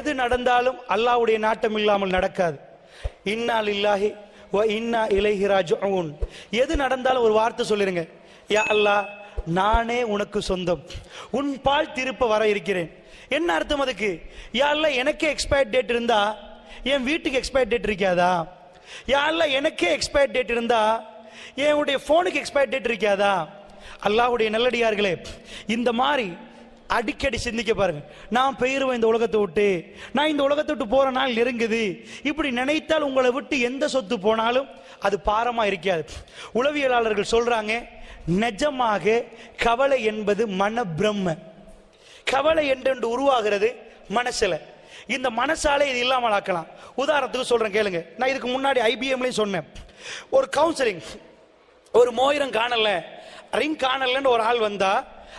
எது நடந்தாலும் அல்லாவுடைய நாட்டம் இல்லாமல் நடக்காது. இன்னால் இல்லாஹி ஓ இன்னா இலைஹிராஜ் எது நடந்தாலும் ஒரு வார்த்தை சொல்லிருங்க. யா அல்லாஹ் நானே உனக்கு சொந்தம். உன் பால் திருப்ப வர இருக்கிறேன். என்ன அர்த்தம் அதுக்கு? யா எனக்கே எக்ஸ்பயர் டேட் இருந்தா என் வீட்டுக்கு எக்ஸ்பயர் டேட் இருக்காதா? யா எனக்கே எக்ஸ்பயர் டேட் இருந்தா என்னுடைய ஃபோனுக்கு எக்ஸ்பயர் டேட் இருக்காதா? அல்லாஹுடைய நல்லடியார்களே இந்த மாதிரி அடிக்கடி சிந்திக்க பாருங்க. நான் பெயருவேன் இந்த உலகத்தை விட்டு. நான் இந்த உலகத்தை விட்டு போற நாள் நெருங்குது. இப்படி நினைத்தால் உங்களை விட்டு எந்த சொத்து போனாலும் அது பாரமா இருக்காது. உளவியலாளர்கள் சொல்றாங்க நிஜமாக கவலை என்பது மன பிரம்ம கவலை என்று உருவாகிறது மனசுல. இந்த மனசாலே இது இல்லாமல் ஆக்கலாம். உதாரணத்துக்கு சொல்றேன் கேளுங்க. நான் இதுக்கு முன்னாடி ஐபிஎம்லயும் சொன்னேன். ஒரு கவுன்சிலிங் ஒரு மோயிரம் காணல. ரிங் காணலன்னு ஒரு ஆள் வந்தா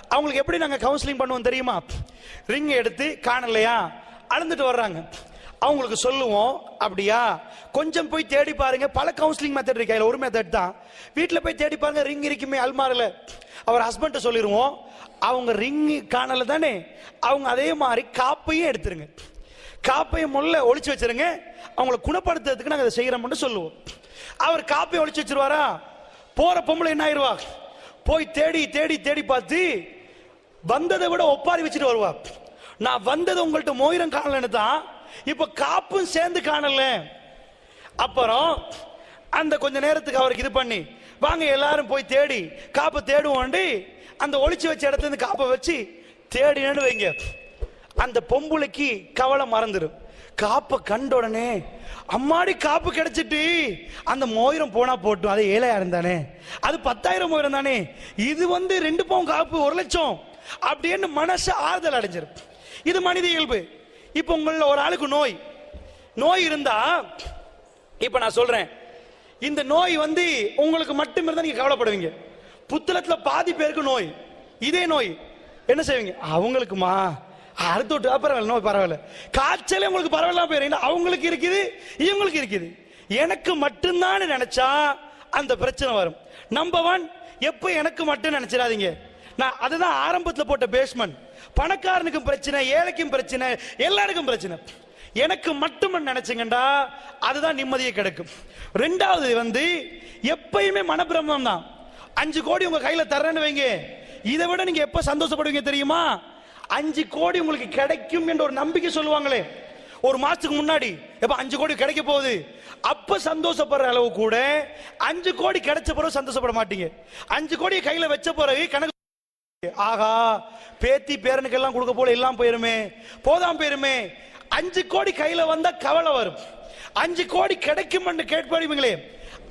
அவங்களுக்கு எப்படி நாங்க கவுன்சிலிங் பண்ணுவோம் தெரியுமா? ரிங் எடுத்து காணலையா? அளந்துட்டு வர்றாங்க. அவங்களுக்கு சொல்லுவோம் அப்படியா? கொஞ்சம் போய் தேடி பாருங்க. பல கவுன்சிலிங் மெத்தட் இருக்கு? அதில் ஒரு மெத்தட் தான். வீட்டில் போய் தேடி பாருங்க ரிங் இருக்குமே அல்மாரில். அவர் ஹஸ்பண்ட்டை சொல்லிடுவோம் அவங்க ரிங் காணலை தானே? அவங்க அதே மாதிரி காப்பையும் எடுத்துருங்க. காப்பையும் முள்ள ஒழிச்சு வச்சிருங்க. அவங்கள குணப்படுத்துறதுக்கு நாங்கள் அதை செய்கிறோம்னு சொல்லுவோம். அவர் காப்பையும் ஒழிச்சு வச்சிருவாரா? போற பொம்பளை என்ன ஆயிருவா? போய் தேடி தேடி தேடி பார்த்து வந்ததை விட ஒப்பாரி வச்சுட்டு வருவா. நான் வந்தது உங்கள்கிட்ட மோயிரம் காணலன்னு தான் இப்ப காப்பும் சேர்ந்து காணல. அப்புறம் அந்த கொஞ்ச நேரத்துக்கு அவருக்கு இது பண்ணி வாங்க எல்லாரும் போய் தேடி காப்பை தேடுவோண்டி அந்த ஒளிச்சு வச்ச இடத்துல இருந்து காப்பை வச்சு தேடினு வைங்க. அந்த பொம்புளைக்கு கவலை மறந்துடும் காப்பை கண்ட உடனே அம்மாடி காப்பு கிடைச்சிட்டு. அந்த மோயிரம் போனா போட்டும். அது ஏழாயிரம் தானே? அது பத்தாயிரம் மோயிரம் தானே? இது வந்து ரெண்டு பவுன் காப்பு ஒரு லட்சம். அப்படின்னு மனசு ஆறுதல் அடைஞ்சிரும். இது மனித இயல்பு. இப்போ உங்கள ஒரு ஆளுக்கு நோய். நோய் இருந்தா இப்ப நான் சொல்றேன். இந்த நோய் வந்து உங்களுக்கு மட்டும் இருந்தா நீங்க கவலைப்படுவீங்க. புத்தளத்துல பாதி பேருக்கு நோய். இதே நோய். என்ன செய்வீங்க? அவங்களுக்குமா? அறுத்து விட்டு பரவாயில்ல நோய் பரவாயில்ல. காய்ச்சலே உங்களுக்கு பரவாயில்ல போயிரு அவங்களுக்கு இருக்குது இவங்களுக்கு இருக்குது. எனக்கு மட்டும்தான் நினைச்சா அந்த பிரச்சனை வரும். நம்பர் ஒன் எப்போ எனக்கு மட்டும் நினைச்சிடாதீங்க. நான் அதுதான் ஆரம்பத்தில் போட்ட பேஸ்மெண்ட் பணக்காரனுக்கும் பிரச்சனை ஏழைக்கும் பிரச்சனை எல்லாருக்கும் பிரச்சனை. எனக்கு மட்டும் நினைச்சுங்கண்டா அதுதான் நிம்மதியை கிடைக்கும். ரெண்டாவது வந்து எப்பயுமே மனப்பிரமம் தான் அஞ்சு கோடி உங்க கையில தர்றேன்னு வைங்க. இதை விட நீங்க எப்ப சந்தோஷப்படுவீங்க தெரியுமா? அஞ்சு கோடி உங்களுக்கு கிடைக்கும் என்ற ஒரு நம்பிக்கை சொல்லுவாங்களே. ஒரு மாசத்துக்கு முன்னாடி எப்ப அஞ்சு கோடி கிடைக்க போகுது? அப்ப சந்தோஷப்படுற அளவு கூட அஞ்சு கோடி கிடைச்ச பிறகு சந்தோஷப்பட மாட்டீங்க. அஞ்சு கோடியை கையில வச்ச பிறகு கணக்கு ஆகா பேத்தி பேரனுக்கு எல்லாம் கொடுக்க போல எல்லாம் போயிருமே போதாம் போயிருமே. அஞ்சு கோடி கையில வந்தா கவலை வரும். அஞ்சு கோடி கிடைக்கும் என்று கேட்பீங்களே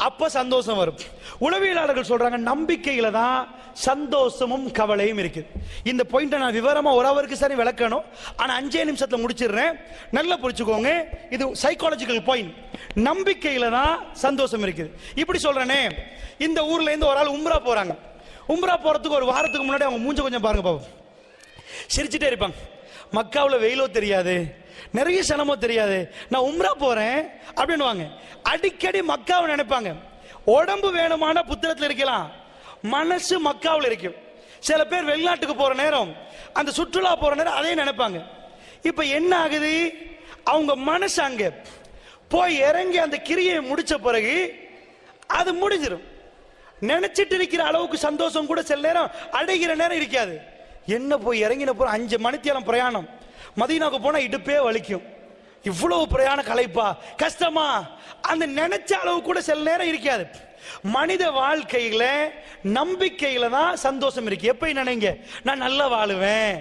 அப்ப சந்தோஷம் வரும். உளவியலாளர்கள் சொல்றாங்க நம்பிக்கையில தான் சந்தோஷமும் கவலையும் இருக்குது இந்த பாயிண்ட்டை நான் விவரமா ஒரு அவருக்கு சரி விளக்கணும். ஆனா அஞ்சே நிமிஷத்துல முடிச்சிடுறேன். நல்லா புரிச்சுக்கோங்க இது சைக்காலஜிக்கல் பாயிண்ட் நம்பிக்கையில தான் சந்தோஷம் இருக்குது இப்படி சொல்றேனே இந்த ஊர்ல இருந்து ஒரு ஆள் உம்ரா போறாங்க. உம்ரா போறதுக்கு ஒரு வாரத்துக்கு முன்னாடி அவங்க மூஞ்ச கொஞ்சம் பாருங்க பாப்போம். சிரிச்சுட்டே இருப்பாங்க. மக்காவில் வெயிலோ தெரியாது. நிறைய சனமோ தெரியாது. நான் உம்ரா போறேன் அப்படின்னுவாங்க அடிக்கடி மக்காவை நினைப்பாங்க. உடம்பு வேணுமான புத்தகத்தில் இருக்கலாம். மனசு மக்காவில் இருக்கும் சில பேர் வெளிநாட்டுக்கு போற நேரம் அந்த சுற்றுலா போற நேரம் அதே நினைப்பாங்க. இப்ப என்ன ஆகுது? அவங்க மனசு அங்க போய் இறங்கி அந்த கிரியை முடிச்ச பிறகு அது முடிஞ்சிடும் நினைச்சிட்டு இருக்கிற அளவுக்கு சந்தோஷம் கூட சில நேரம் அடைகிற நேரம் இருக்காது. என்ன போய் இறங்கின போற அஞ்சு மணித்தேலம் பிரயாணம். மதீனாவுக்கு போனா இடுப்பே வலிக்கும். இவ்வளவு பிரயாண கலைப்பா. கஷ்டமா? அந்த நினைச்ச அளவு கூட சில நேரம் இருக்காது. மனித வாழ்க்கையில நம்பிக்கையில தான் சந்தோஷம் இருக்கு. எப்ப நினைங்க? நான் நல்லா வாழுவேன்.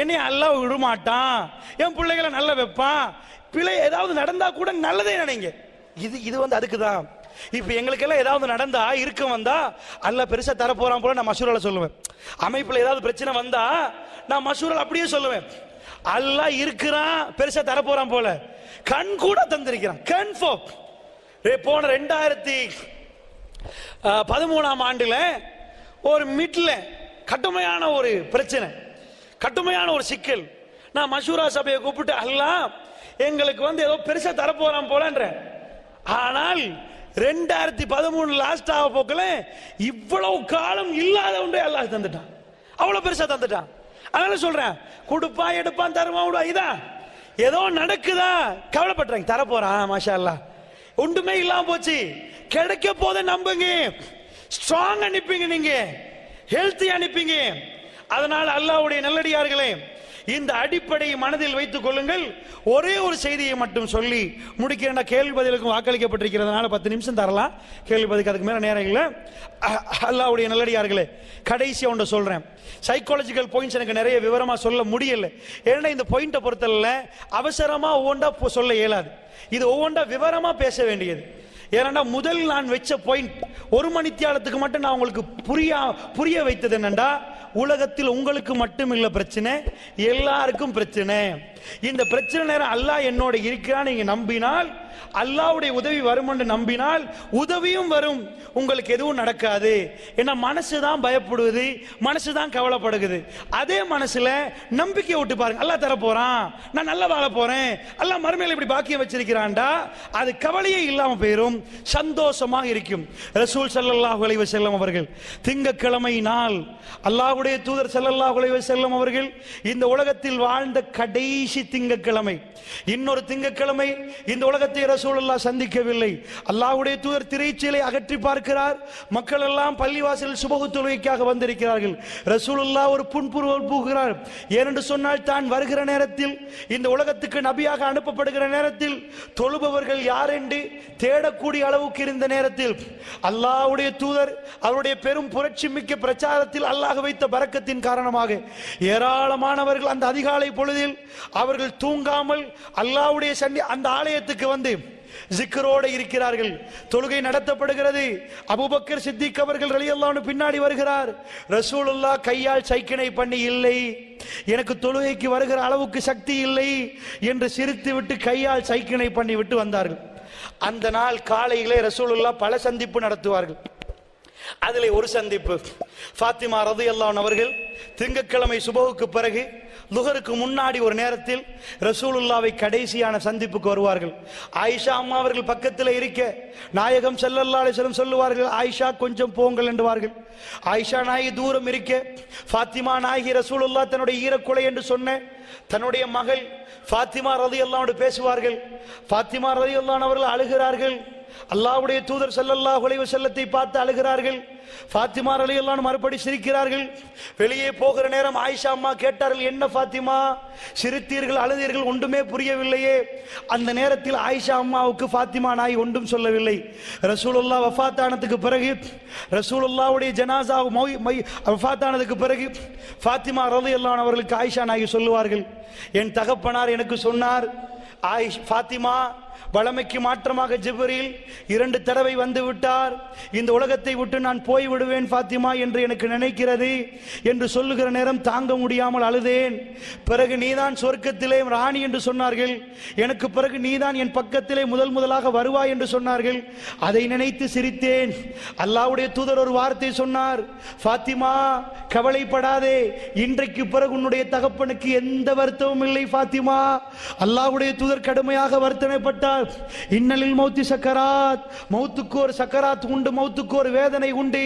என்னை நல்லா விடமாட்டான். என் பிள்ளைகளை நல்லா வைப்பான். பிள்ளை ஏதாவது நடந்தா கூட நல்லதே நினைங்க. இது இது வந்து அதுக்கு தான் இப்போ எங்களுக்கெல்லாம் ஏதாவது நடந்தா இருக்க வந்தா அல்ல பெருசா தர போறான் போல நான் மசூரால சொல்லுவேன். அமைப்புல ஏதாவது பிரச்சனை வந்தா நான் மசூரால் அப்படியே சொல்லுவேன். அல்லாஹ் இருக்கிறான் பெருசா தர போறான் போல. கண் கூட தந்திருக்கிறான். கன்ஃபார்ம் போன ரெண்டாயிரத்தி பதிமூணாம் ஆண்டுல ஒரு மிட்ல கடுமையான ஒரு பிரச்சனை கடுமையான ஒரு சிக்கல். நான் மசூரா சபையை கூப்பிட்டு அல்லா எங்களுக்கு வந்து ஏதோ பெருசா தரப்போறான் போலன்ற ஆனால் ரெண்டாயிரத்தி பதிமூணு லாஸ்ட் ஆக போக்கல இவ்வளவு காலம் இல்லாத ஒன்றே அல்லாஹ் தந்துட்டான். அவ்வளவு பெருசா தந்துட்டான். அதனால சொல்றேன் கொடுப்பான் எடுப்பான் தருவான் விடுவா இதான் ஏதோ நடக்குதா? கவலைப்படுறாங்க தரப்போறான் மாஷா அல்லாஹ் ஒன்றுமே இல்லாம போச்சு. கிடைக்க போதை நம்புங்க. ஸ்ட்ராங் அனுப்பிங்க நீங்க. ஹெல்த்தி அனுப்பிங்க அதனால் அல்லாஹ்வுடைய நல்லடியார்களே இந்த அடிப்படையை மனதில் வைத்துக் கொள்ளுங்கள். ஒரே ஒரு செய்தியை மட்டும் சொல்லி முடிக்கிறேன். கேள்வி பதிலுக்கு வாக்களிக்கப்பட்டிருக்கிறதுனால பத்து நிமிஷம் தரலாம். கேள்வி பதிலுக்கு அதுக்கு மேல நேரம் இல்லை. அல்லாவுடைய அல்லாஹ்வுடைய நல்லடியார்களே கடைசியா ஒன்று சொல்றேன். சைக்காலஜிக்கல் பாயிண்ட்ஸ் எனக்கு நிறைய விவரமாக சொல்ல முடியல. ஏன்னா இந்த பாயிண்ட்டை பொறுத்தல அவசரமாக ஒவ்வொன்றா சொல்ல இயலாது. இது ஒவ்வொன்றா விவரமாக பேச வேண்டியது. ஏன்னா முதல் நான் வச்ச பாயிண்ட் ஒரு மணித்தியாலத்துக்கு மட்டும் நான் உங்களுக்கு புரியா புரிய வைத்தது என்னண்டா உலகத்தில் உங்களுக்கு மட்டும் இல்லை பிரச்சனை எல்லாருக்கும் பிரச்சனை. இந்த பிரச்சனை நேரம் அல்லாஹ் என்னோட இருக்கிறான்னு நீங்க நம்பினால் அல்லாஹ்வுடைய உதவி வரும் என்று நம்பினால் உதவியும் வரும். உங்களுக்கு எதுவும் நடக்காது. ஏன்னா மனசு தான் பயப்படுவது மனசு தான் கவலைப்படுகுது. அதே மனசுல நம்பிக்கை விட்டு பாருங்க. அல்லாஹ் தர போறான். நான் நல்லா வாழ போறேன். அல்லாஹ் மறுமையில் இப்படி பாக்கியம் வச்சிருக்கிறான்டா. அது கவலையே இல்லாம போயிரும். சந்தோஷமாக இருக்கும். ரசூல் ஸல்லல்லாஹு அலைஹி வஸல்லம் அவர்கள் திங்கக்கிழமை நாள் அல்லாஹ்வுடைய தூதர் ஸல்லல்லாஹு அலைஹி வஸல்லம் அவர்கள் இந்த உலகத்தில் வாழ்ந்த கடைசி திங்கக்கிழமை இன்னொரு திங்கக்கிழமை இந்த உலகத்தை ரசூலல்லா சந்திக்கவில்லை. அல்லாஹ்வுடைய தூதர் திரைச்சீலை அகற்றி பார்க்கிறார். மக்கள் எல்லாம் பள்ளிவாசலில் சுபகு தொழுகைக்காக வந்திருக்கிறார்கள். ரசூலுல்லா ஒரு புன்புருவல் பூகிறார் ஏனென்று சொன்னால் தான் வருகிற நேரத்தில் இந்த உலகத்துக்கு நபியாக அனுப்பப்படுகிற நேரத்தில் தொழுபவர்கள் யார் என்று தேடக்கூடிய அளவுக்கு இருந்த நேரத்தில் அல்லாஹ்வுடைய தூதர் அவருடைய பெரும் புரட்சி மிக்க பிரச்சாரத்தில் அல்லாஹ் வைத்த பரக்கத்தின் காரணமாக ஏராளமானவர்கள் அந்த அதிகாலை பொழுதில் அவர்கள் தூங்காமல் அல்லாஹ்வுடைய சண்டி அந்த ஆலயத்துக்கு வந்து ஜிக்கரோடு இருக்கிறார்கள். தொழுகை நடத்தப்படுகிறது. அபூபக்கர் சித்திக் அவர்கள் ரலியல்லான்னு பின்னாடி வருகிறார். ரசூலுல்லாஹ் கையால் சைக்கினை பண்ணி இல்லை. எனக்கு தொழுகைக்கு வருகிற அளவுக்கு சக்தி இல்லை என்று சிரித்து விட்டு கையால் சைக்கிணை பண்ணி விட்டு வந்தார்கள். அந்த நாள் காலையிலே ரசூலுல்லாஹ் பல சந்திப்பு நடத்துவார்கள். அதில் ஒரு சந்திப்பு. ஃபாத்திமா ரது ரதியல்லான் அவர்கள் திங்கட்கிழமை சுபகுக்கு பிறகு லுகருக்கு முன்னாடி ஒரு நேரத்தில் ரசூலுல்லாவை கடைசியான சந்திப்புக்கு வருவார்கள். ஆயிஷா அம்மா அவர்கள் பக்கத்தில் இருக்க நாயகம் செல்லல்லா அலைஹி சொல்லுவார்கள் ஆயிஷா கொஞ்சம் போங்கள் என்றுவார்கள். ஆயிஷா நாயகி தூரம் இருக்க ஃபாத்திமா நாயகி ரசூலுல்லா தன்னுடைய ஈரக்குலை என்று சொன்ன தன்னுடைய மகள் ஃபாத்திமா ரதியல்லாவோடு பேசுவார்கள். ஃபாத்திமா ரதியல்லான் அவர்கள் அழுகிறார்கள். அல்லாஹ்வுடைய தூதர் செல்லல்லா அலைஹி செல்லத்தை பார்த்து அழுகிறார்கள். ஃபாத்திமா ரலியல்லாஹு மறுபடி சிரிக்கிறார்கள். வெளியே போகிற நேரம் ஆயிஷா அம்மா கேட்டார்கள் என்ன ஃபாத்திமா? சிரித்தீர்கள் அழுதீர்கள் ஒன்றுமே புரியவில்லையே. அந்த நேரத்தில் ஆயிஷா அம்மாவுக்கு ஃபாத்திமா நாய் ஒன்றும் சொல்லவில்லை. ரசூலுல்லா வஃபாத்தானதுக்கு பிறகு ரசூலுல்லாவுடைய ஜனாசா மௌ மொய் வஃபாத்தானதுக்கு பிறகு ஃபாத்திமா எல்லாம் அவர்களுக்கு ஆயிஷா நாய் சொல்லுவார்கள். என் தகப்பனார் எனக்கு சொன்னார் ஆயிஷ் ஃபாத்திமா வளமைக்கு மாற்றமாக ஜிப்ரீல் இரண்டு தடவை வந்து விட்டார். இந்த உலகத்தை விட்டு நான் போய் விடுவேன் ஃபாத்திமா என்று எனக்கு நினைக்கிறது. என்று சொல்லுகிற நேரம் தாங்க முடியாமல் அழுதேன். பிறகு நீதான் சொர்க்கத்திலே ராணி என்று சொன்னார்கள். எனக்கு பிறகு நீதான் என் பக்கத்திலே முதல் முதலாக வருவாய் என்று சொன்னார்கள். அதை நினைத்து சிரித்தேன். அல்லாஹ்வுடைய தூதர் ஒரு வார்த்தை சொன்னார். ஃபாத்திமா கவலைப்படாதே. இன்றைக்கு பிறகு உன்னுடைய தகப்பனுக்கு எந்த வருத்தமும் இல்லை ஃபாத்திமா. அல்லாவுடைய தூதர் கடுமையாக வருத்தனைப்பட்ட இன்னலில் மௌத்தி சக்கராத் மௌத்துக்கு ஒரு சக்கராத் உண்டு மௌத்துக்கு ஒரு வேதனை உண்டு.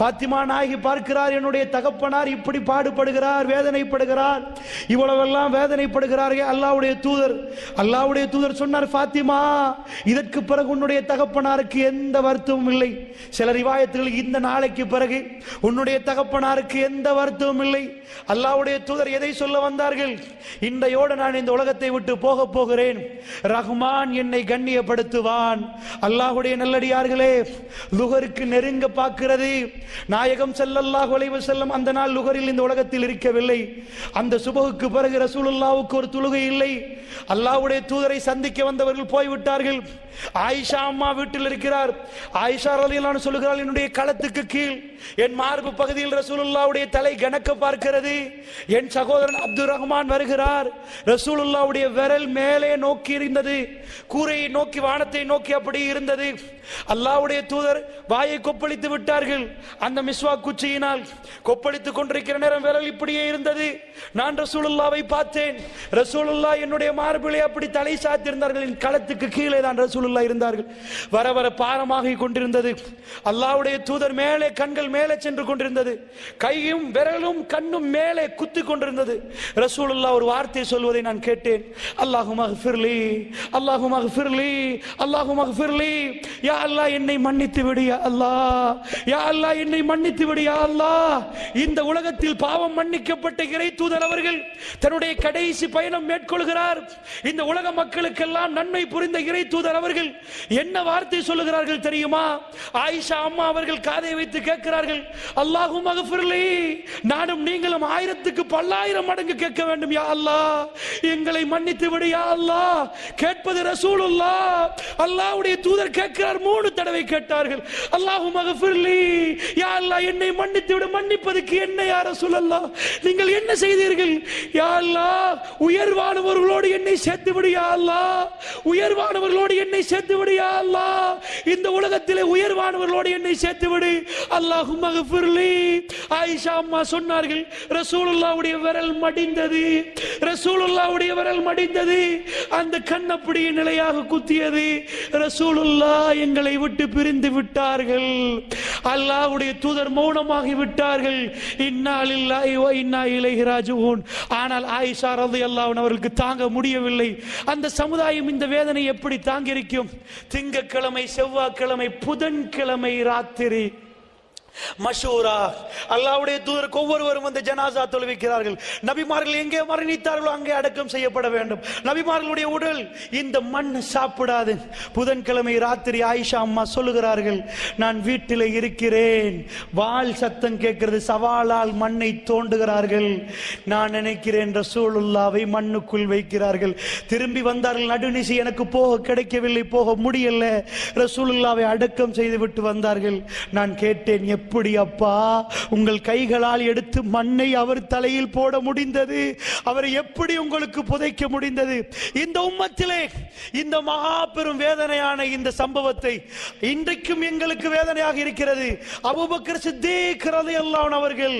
பாத்திமா நாயகி பார்க்கிறார் என்னுடைய தகப்பனார் இப்படி பாடுபடுகிறார் வேதனைப்படுகிறார். இவ்வளவெல்லாம் வேதனைப்படுகிறார்கள் அல்லாவுடைய தூதர். அல்லாவுடைய தூதர் சொன்னார் பாத்திமா இதற்கு பிறகு உன்னுடைய தகப்பனாருக்கு எந்த வருத்தமும் இல்லை. சில ரிவாயத்தில் இந்த நாளைக்கு பிறகு உன்னுடைய தகப்பனாருக்கு எந்த வருத்தமும் இல்லை. அல்லாவுடைய தூதர் எதை சொல்ல வந்தார்கள்? இன்றையோடு நான் இந்த உலகத்தை விட்டு போக போகிறேன். ரஹ்மான் என்னை கண்ணியப்படுத்துவான். அல்லாஹுடைய நல்லடியார்களே லுகருக்கு நெருங்க பார்க்கிறது. நாயகம் செல்லல்லாஹ் அலைஹி வஸல்லம் அந்த நாள் லுகரில் இந்த உலகத்தில் இருக்கவில்லை. அந்த சுபகுக்கு பிறகு ரசூலுல்லாவுக்கு ஒரு தொழுகை இல்லை. அல்லாஹுடைய தூதரை சந்திக்க வந்தவர்கள் போய்விட்டார்கள். ஆயிஷா அம்மா வீட்டில் இருக்கிறார். ஆயிஷா ரலியல்லாஹு சொல்லுகிறாள் என்னுடைய களத்துக்கு கீழ் என் மார்பு பகுதியில் ரசூலுல்லாவுடைய தலை கணக்க பார்க்கிறது. என் சகோதரன் அப்துல் ரஹ்மான் வருகிறார். ரசூலுல்லாவுடைய விரல் மேலே நோக்கி இருந்தது. கூரையை நோக்கி வானத்தை நோக்கி அப்படி இருந்தது. அல்லாவுடைய தூதர் வாயை கொப்பளித்து விட்டார்கள். அந்த மிஸ்வா குச்சியினால் கொப்பளித்துக் கொண்டிருக்கிற நேரம் விரல் இப்படியே இருந்தது. நான் ரசூலுல்லாவை பார்த்தேன். ரசூலுல்லா என்னுடைய மார்பிலே அப்படி தலை சாத்திருந்தார்கள் என் களத்துக்கு கீழே தான் ரசூல் ரசூலுல்லா இருந்தார்கள். வர வர பாரமாகி கொண்டிருந்தது. அல்லாவுடைய தூதர் மேலே கண்கள் மேலே சென்று கொண்டிருந்தது. கையும் விரலும் கண்ணும் மேலே குத்தி கொண்டிருந்தது. ரசூலுல்லா ஒரு வார்த்தை சொல்வதை நான் கேட்டேன். அல்லாஹுமாக ஃபிர்லி அல்லாஹுமாக ஃபிர்லி அல்லாஹுமாக ஃபிர்லி யா அல்லா என்னை மன்னித்து விடியா அல்லா யா அல்லா என்னை மன்னித்து விடியா அல்லா இந்த உலகத்தில் பாவம் மன்னிக்கப்பட்ட இறை தூதர் அவர்கள் தன்னுடைய கடைசி பயணம் மேற்கொள்கிறார். இந்த உலக மக்களுக்கெல்லாம் நன்மை புரிந்த இறை தூதர் அவர்கள் அவர்கள் என்ன வார்த்தை சொல்லுகிறார்கள் தெரியுமா? ஆயிஷா அம்மா அவர்கள் காதை வைத்து கேட்கிறார்கள் அல்லாஹும் மகஃபிர்லி நானும் நீங்களும் ஆயிரத்துக்கு பல்லாயிரம் மடங்கு கேட்க வேண்டும் யா அல்லாஹ். எங்களை மன்னித்து விடு யா அல்லாஹ். கேட்பது ரசூலுல்லா அல்லாஹ்வுடைய தூதர் கேட்கிறார் மூணு தடவை கேட்டார்கள் அல்லாஹும் மகஃபிர்லி யா அல்லாஹ் என்னை மன்னித்து விடு மன்னிப்பதற்கு என்ன யா ரசூலல்லாஹ்? நீங்கள் என்ன செய்தீர்கள்? யா அல்லாஹ் உயர்வானவர்களோடு என்னை சேர்த்து விடு யா அல்லாஹ். உயர்வானவர்களோடு என்னை சேர்த்து விடு அல்லா அல்லாஹ். இந்த உலகத்திலே உயர்வானவர்களோடு என்னை சேர்த்து விடு அல்லாஹு மகஃபிர்லி. ஆயிஷா அம்மா சொன்னார்கள் ரசூலுல்லாவுடைய விரல் மடிந்தது. ரசூலுல்லாவுடைய விரல் மடிந்தது. அந்த கண் அப்படியே நிலையாக குத்தியது. ரசூலுல்லா எங்களை விட்டு பிரிந்து விட்டார்கள். அல்லாவுடைய தூதர் மௌனமாகி விட்டார்கள். இன்னா வ இன்னா இலைஹி ராஜிஊன். ஆனால் ஆயிஷா ரலியல்லாஹு அன்ஹா அவர்களுக்கு தாங்க முடியவில்லை. அந்த சமுதாயம் இந்த வேதனை எப்படி தாங்கியிருக்கும்? திங்கட்கிழமை செவ்வாய்க்கிழமை புதன்கிழமை ராத்திரி மஷூரா அல்லாவுடைய தூதருக்கு ஒவ்வொருவரும் வந்து ஜனாசா தொழுவிக்கிறார்கள். நபிமார்கள் எங்கே மரணித்தார்களோ அங்கே அடக்கம் செய்யப்பட வேண்டும். நபிமார்களுடைய உடல் இந்த மண் சாப்பிடாது. புதன்கிழமை ராத்திரி ஆயிஷா அம்மா சொல்லுகிறார்கள் நான் வீட்டில் இருக்கிறேன். வால் சத்தம் கேட்கிறது சவாலால் மண்ணை தோண்டுகிறார்கள். நான் நினைக்கிறேன் ரசூலுல்லாவை மண்ணுக்குள் வைக்கிறார்கள். திரும்பி வந்தார்கள் நடுநிசி எனக்கு போக கிடைக்கவில்லை போக முடியல. ரசூலுல்லாவை அடக்கம் செய்து விட்டு வந்தார்கள். நான் கேட்டேன் எப்படி அப்பா உங்கள் கைகளால் எடுத்து மண்ணை அவர் தலையில் போட முடிந்தது. அவரை எப்படி உங்களுக்கு புதைக்க முடிந்தது? இந்த உம்மத்திலே இந்த மகா பெரும் வேதனையான இந்த சம்பவத்தை இன்றைக்கும் எங்களுக்கு வேதனையாக இருக்கிறது. அபுபக்கர் சித்தேக்கிறது எல்லாம் அவர்கள்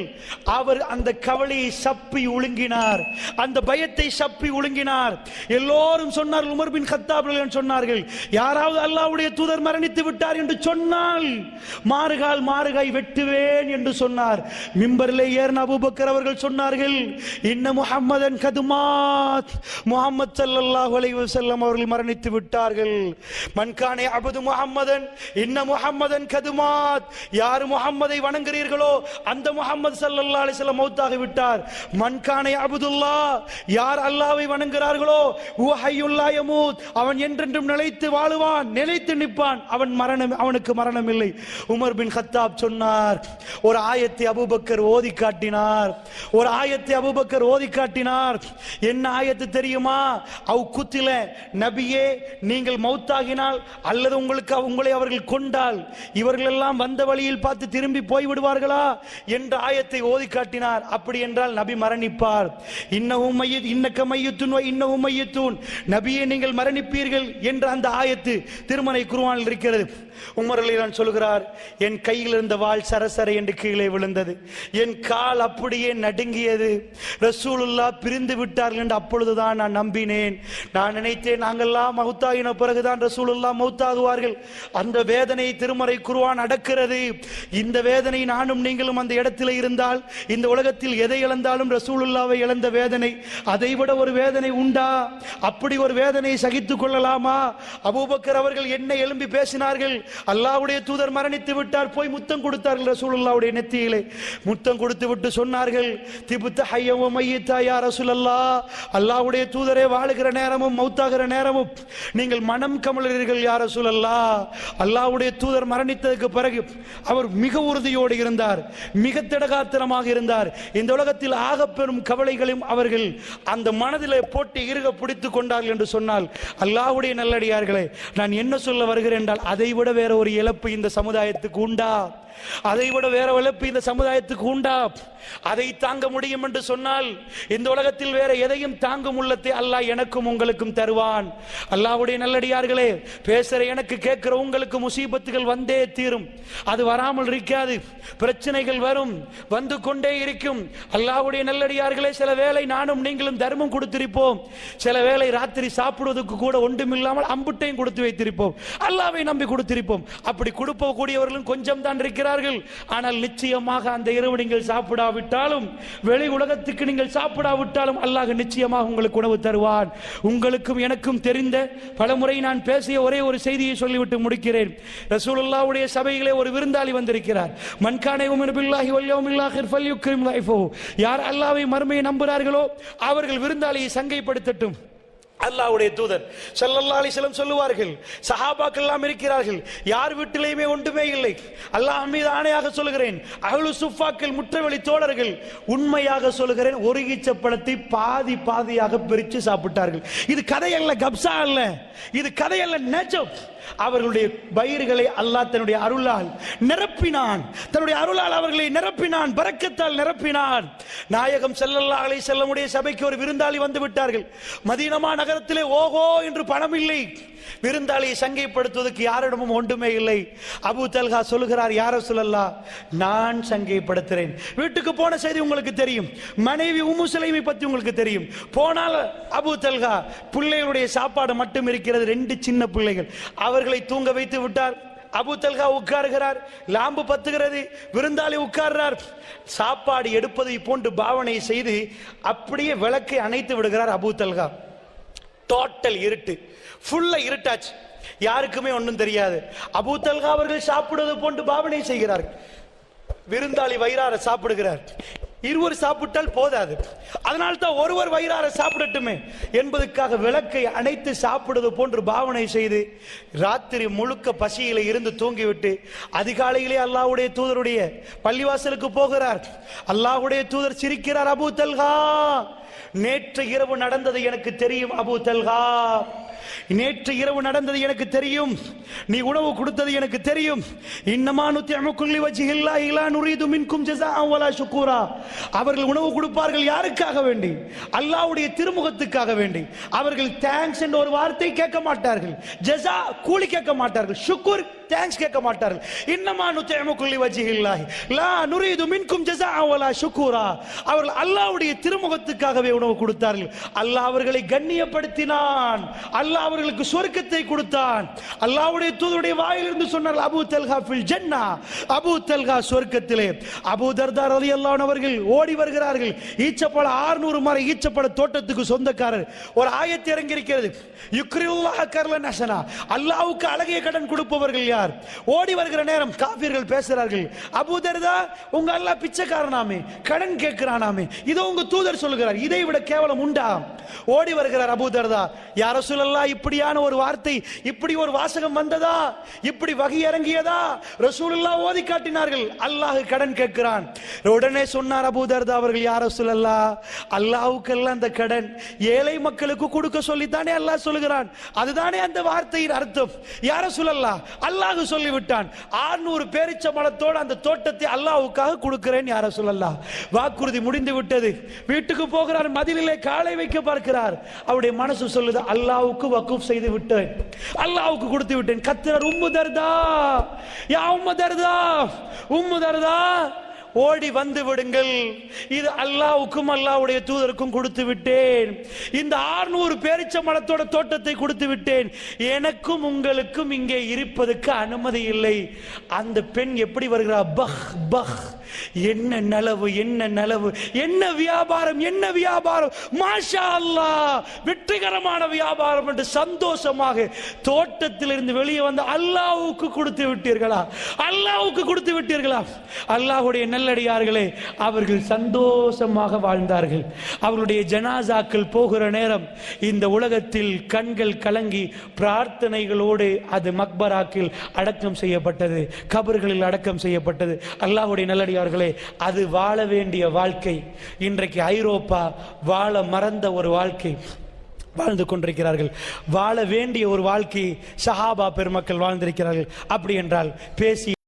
அவர் அந்த கவலையை சப்பி ஒழுங்கினார் அந்த பயத்தை சப்பி ஒழுங்கினார் எல்லோரும் சொன்னார்கள் உமர் பின் கத்தாப் சொன்னார்கள் யாராவது அல்லாவுடைய தூதர் மரணித்து விட்டார் என்று சொன்னால் மாறுகால் மாறுகாய் வெட்டுவேன் என்று சொன்னார். மிம்பரிலே ஏறின அபுபக்கர் அவர்கள் சொன்னார்கள் இன்ன முகம்மதன் கதுமாத். முகமது ஸல்லல்லாஹு அலைஹி வஸல்லம் அவர்கள் மரணித்து விட்டார்கள். மன்கானே அபுது முகம்மதன் இன்ன முகம்மதன் கதுமாத். யார் முகம்மதை வணங்குறீர்களோ அந்த முகமது சல்லல்லா அலைஹி வஸல்லம் மௌத்தாகி விட்டார். மன்கானே அபுதுல்லா யார் அல்லாஹ்வை வணங்குகிறார்களோ ஹுவ யமூத். அவன் என்றென்றும் நிலைத்து வாழுவான் நிலைத்து நிற்பான். அவன் மரணம் அவனுக்கு மரணம் இல்லை உமர் பின் கத்தாப் சொன்னார் ஒரு ஆயத்தை அபுபக்கர் ஓதி காட்டினார். ஒரு ஆயத்தை அபுபக்கர் ஓதி காட்டினார். என்ன ஆயத்து தெரியுமா? அவ் குத்தில நபியே நீங்கள் மௌத்தாகினால் அல்லது உங்களுக்கு உங்களை அவர்கள் கொண்டால் இவர்கள் எல்லாம் வந்த வழியில் பார்த்து திரும்பி போய் விடுவார்களா என்ற ஆயத்தை ஓதி காட்டினார். அப்படி என்றால் நபி மரணிப்பார். இன்னவும் மைய இன்னக்க மையத்துன் இன்னவும் மையத்தூன். நபியை நீங்கள் மரணிப்பீர்கள் என்ற அந்த ஆயத்து திருமலை குருவானில் இருக்கிறது. உமரலி நான் சொல்கிறார் என் கையில் இருந்த கால் சரசர என்று கீழே விழுந்தது. என் கால் அப்படியே நடுங்கியது. ரசூலுல்லா பிரிந்து விட்டார்கள் என்று அப்பொழுதுதான் நான் நம்பினேன். நான் நினைத்தேன் நாங்கெல்லாம் மௌத்தாகின பிறகுதான் ரசூலுல்லா மௌத்தாகுவார்கள். அந்த வேதனை திருமறை குருவான் அடக்கிறது. இந்த வேதனை நானும் நீங்களும் அந்த இடத்தில் இருந்தால் இந்த உலகத்தில் எதை இழந்தாலும் ரசூலுல்லாவை இழந்த வேதனை. அதை விட ஒரு வேதனை உண்டா? அப்படி ஒரு வேதனை சகித்துக் கொள்ளலாமா? அபூபக்கர் அவர்கள் என்ன எழும்பி பேசினார்கள். அல்லாவுடைய தூதர் மரணித்து விட்டார். போய் முத்தம் கொடுத்து கொடுத்தார்கள் ரசூலுல்லாவுடைய நெத்தியிலே. முத்தம் கொடுத்து விட்டு சொன்னார்கள் திபுத்த ஹையவும் மையத்தா யா ரசூலல்லா அல்லாவுடைய தூதரே வாழுகிற நேரமும் மௌத்தாகிற நேரமும் நீங்கள் மனம் கமலர்கள் யா ரசூலல்லா. அல்லாவுடைய தூதர் மரணித்ததுக்கு பிறகு அவர் மிக உறுதியோடு இருந்தார் மிக திடகாத்திரமாக இருந்தார். இந்த உலகத்தில் ஆகப்பெரும் கவலைகளையும் அவர்கள் அந்த மனதிலே போட்டு இருக பிடித்துக் கொண்டார்கள் என்று சொன்னால் அல்லாவுடைய நல்லடியார்களே நான் என்ன சொல்ல வருகிறேன் என்றால் அதை விட வேற ஒரு இழப்பு இந்த சமுதாயத்துக்கு உண்டா? அதை விட வேற வளர்ப்பு இந்த சமுதாயத்துக்கு உண்டா? அதை தாங்க முடியும் என்று சொன்னால் இந்த உலகத்தில் வேற எதையும் தாங்கும் உள்ளத்தை அல்லாஹ் எனக்கும் உங்களுக்கும் தருவான். அல்லாவுடைய நல்லடியார்களே பேசுற எனக்கு கேட்கிற உங்களுக்கு முசீபத்துகள் வந்தே தீரும். அது வராமல் இருக்காது. பிரச்சனைகள் வரும். வந்து கொண்டே இருக்கும். அல்லாவுடைய நல்லடியார்களே சில வேளை நானும் நீங்களும் தர்மம் கொடுத்திருப்போம். சில வேளை ராத்திரி சாப்பிடுவதற்கு கூட ஒன்றுமில்லாமல் அம்புட்டையும் கொடுத்து வைத்திருப்போம். அல்லாவை நம்பி கொடுத்திருப்போம். அப்படி கொடுப்ப கூடியவர்களும் கொஞ்சம் தான் இருக்கிறார்கள் ஆனால் நிச்சயமாக அந்த இரவு நீங்கள் சாப்பிடாவிட்டாலும் வெளி உலகத்துக்கு நீங்கள் சாப்பிடாவிட்டாலும் அல்லாஹ் நிச்சயமாக உங்களுக்கு உணவு தருவான். உங்களுக்கும் எனக்கும் தெரிந்த பலமுறை நான் பேசிய ஒரே ஒரு செய்தியை சொல்லிவிட்டு முடிக்கிறேன். ரசூலுல்லாவுடைய சபையிலே ஒரு விருந்தாளி வந்திருக்கிறார். மன்கானை உமன் பில்லாஹி ஃபல்யுக்ரிம் லைஃபோ. யார் அல்லாஹ்வை மறுமையை நம்புகிறார்களோ அவர்கள் விருந்தாளியை சங்கைப்படுத்தட்டும். அல்லாஹ்வுடைய தூதர் சல்லல்லா அலைஹி சொல்லுவார்கள் சஹாபாக்கள் எல்லாம் இருக்கிறார்கள் யார் வீட்டிலேயுமே ஒன்றுமே இல்லை. அல்லாஹ் மீது ஆணையாக சொல்கிறேன் அகலு சுஃபாக்கள் முற்றவெளி தோழர்கள் உண்மையாக சொல்கிறேன் ஒரு ஈச்சப்பழத்தை பாதி பாதியாக பிரித்து சாப்பிட்டார்கள். இது கதையல்ல கப்சா அல்ல. இது கதையல்ல நேச்சம் அவர்களுடைய பயிர்களை அல்லாஹ் தன்னுடைய அருளால் நிரப்பினான். தன்னுடைய அருளால் அவர்களை நிரப்பினான். பறக்கத்தால் நிரப்பினான். நாயகம் செல்லல்லா அலை செல்லமுடைய சபைக்கு ஒரு விருந்தாளி வந்து விட்டார்கள். மதீனமா நகரத்திலே ஓஹோ என்று பணம் இல்லை விருந்தாளியை சங்கைப்படுத்துவதற்கு யாரிடமும் ஒன்றுமே இல்லை. அபு தல்கா சொல்லுகிறார் யார சொல்லல்லா நான் சங்கைப்படுத்துறேன். வீட்டுக்கு போன செய்தி உங்களுக்கு தெரியும். மனைவி உமு சுலைமை பத்தி உங்களுக்கு தெரியும். போனால் அபு தல்கா பிள்ளைகளுடைய சாப்பாடு மட்டும் இருக்கிறது. ரெண்டு சின்ன பிள்ளைகள். அவர்களை தூங்க வைத்து விட்டார். அபு தல்கா உட்காருகிறார். லாம்பு பத்துகிறது. விருந்தாளி உட்கார்றார். சாப்பாடு எடுப்பதை போன்று பாவனை செய்து அப்படியே விளக்கை அணைத்து விடுகிறார் அபு தல்கா. டோட்டல் இருட்டு. ஃபுல்லா இருட்டாச்சு. யாருக்குமே ஒன்றும் தெரியாது. அபு தல்கா அவர்கள் சாப்பிடுவது போன்று பாவனை செய்கிறார்கள். விருந்தாளி வயிறார சாப்பிடுகிறார். இருவர் சாப்பிட்டால் போதாது. அதனால் தான் ஒருவர் வயிறார சாப்பிடட்டுமே என்பதற்காக விளக்கை அணைத்து சாப்பிடுவது போன்று பாவனை செய்து ராத்திரி முழுக்க பசியில இருந்து தூங்கிவிட்டு அதிகாலையிலே அல்லாவுடைய தூதருடைய பள்ளிவாசலுக்கு போகிறார். அல்லாவுடைய தூதர் சிரிக்கிறார் அபு தல்கா நேற்று இரவு நடந்தது எனக்கு தெரியும் அபூ தல்கா நேற்று இரவு நடந்தது எனக்கு தெரியும். நீ உணவு கொடுத்தது எனக்கு தெரியும். இன்னமா அமுக்குள்ளி வச்சு இல்லா நுரீது மின்கும் ஜஸா வலா ஷுக்கூரா அவர்கள் உணவு கொடுப்பார்கள் யாருக்காக வேண்டி? அல்லாவுடைய திருமுகத்துக்காக வேண்டி. அவர்கள் தேங்க்ஸ் என்ற ஒரு வார்த்தை கேட்க மாட்டார்கள். ஜெசா கூலி கேட்க மாட்டார்கள். ஷுக்கூர் தேங்க்ஸ் கேட்க மாட்டார்கள். இன்னமா நுத்தேமுக்குள்ளி அமுக்குள்ளி லா நுரீது மின்கும் ஜெசா அவலா சுக்கூரா அவர்கள் அல்லாவுடைய திருமுகத்துக்காகவே உணவு கொடுத்தார்கள். அல்லாஹ் அவர்களை கண்ணியப்படுத்தினான். அல்லாஹ் அல்லாஹ் அவர்களுக்கு சொர்க்கத்தை கொடுத்தான். அல்லாஹ்வுடைய தூதருடைய வாயிலிருந்து சொன்னார் அபு தல்கா ஃபில் ஜன்னா. அபு தல்கா சொர்க்கத்திலே. அபு தர்தா அலி அன்ஹு அவர்கள் ஓடி வருகிறார்கள். ஈச்சப்பட ஆறுநூறு மர ஈச்சப்பட தோட்டத்துக்கு சொந்தக்காரர். ஒரு ஆயத்து இறங்கி இருக்கிறது யுக்ரியுல்லாஹ கர்லன் ஹசனா. அல்லாஹ்வுக்கு அழகிய கடன் கொடுப்பவர்கள் யார்? ஓடி வருகிற நேரம் காபிர்கள் பேசுகிறார்கள். அபு தர்தா உங்க அல்லாஹ் பிச்சைக்காரனாமே கடன் கேட்கிறானாமே. இதோ உங்க தூதர் சொல்கிறார் இதை விட கேவலம் உண்டா? ஓடி வருகிறார் அபு தர்தா. யார சொல்லல்லா இப்படியான ஒரு வார்த்தை இப்படி ஒரு வாசகம் வந்ததா? இப்படி வகை இறங்கியதா? ரசூலுல்லா ஓதி காட்டினார்கள். அல்லாஹ் கடன் கேட்கிறான். உடனே சொன்னார் அபூதர்தா அவர்கள் யார சொல்லல்லா எல்லாம் அந்த கடன் ஏழை மக்களுக்கு கொடுக்க சொல்லித்தானே அல்லாஹ் சொல்லுகிறான். அதுதானே அந்த வார்த்தையின் அர்த்தம். யார சொல்லல்லா அல்லாஹ் சொல்லிவிட்டான். 600 பேரிச்ச மலத்தோடு அந்த தோட்டத்தை அல்லாஹ்வுக்காக கொடுக்கிறேன் யார சொல்லல்லா வாக்குறுதி முடிந்து விட்டது. வீட்டுக்கு போகிறார் மதிலிலே காலை வைக்க பார்க்கிறார். அவருடைய மனசு சொல்லுது அல்லாவுக்கு வக்கூப் செய்து விட்டேன். அல்லாவுக்கு கொடுத்து விட்டேன். கத்திரர் உம்மு தர்தா. யா உம்மு தர்தா. உம்மு தர்தா. ஓடி வந்து விடுங்கள். இது அல்லாவுக்கும் அல்லாவுடைய தூதருக்கும் கொடுத்து விட்டேன். இந்த 600 பேரிச்ச மரத்தோட தோட்டத்தை கொடுத்து விட்டேன். எனக்கும் உங்களுக்கும் இங்கே இருப்பதற்கு அனுமதி இல்லை. அந்த பெண் எப்படி வருகிறா? பஹ் பஹ். என்ன நலவு என்ன நலவு. என்ன வியாபாரம் என்ன வியாபாரம்? மாஷா அல்லாஹ் வெற்றிகரமான வியாபாரம் என்று சந்தோஷமாக தோட்டத்திலிருந்து வெளியே வந்து அல்லாவுக்கு கொடுத்து விட்டீர்களா? அல்லாவுக்கு கொடுத்து விட்டீர்களா? அல்லாஹுடைய நல்ல நல்லடியார்களே அவர்கள் சந்தோஷமாக வாழ்ந்தார்கள். அவருடைய ஜனாசாக்கள் போகிற நேரம் இந்த உலகத்தில் கண்கள் கலங்கி பிரார்த்தனைகளோடு அது மக்பராக்கில் அடக்கம் செய்யப்பட்டது கபர்களில் அடக்கம் செய்யப்பட்டது. அல்லாஹ்வுடைய நல்லடியார்களே அது வாழ வேண்டிய வாழ்க்கை. இன்றைக்கு ஐரோப்பா வாழ மறந்த ஒரு வாழ்க்கை. வாழ்ந்து கொண்டிருக்கிறார்கள். வாழ வேண்டிய ஒரு வாழ்க்கை சஹாபா பெருமக்கள் வாழ்ந்திருக்கிறார்கள். அப்படி என்றால் பேசி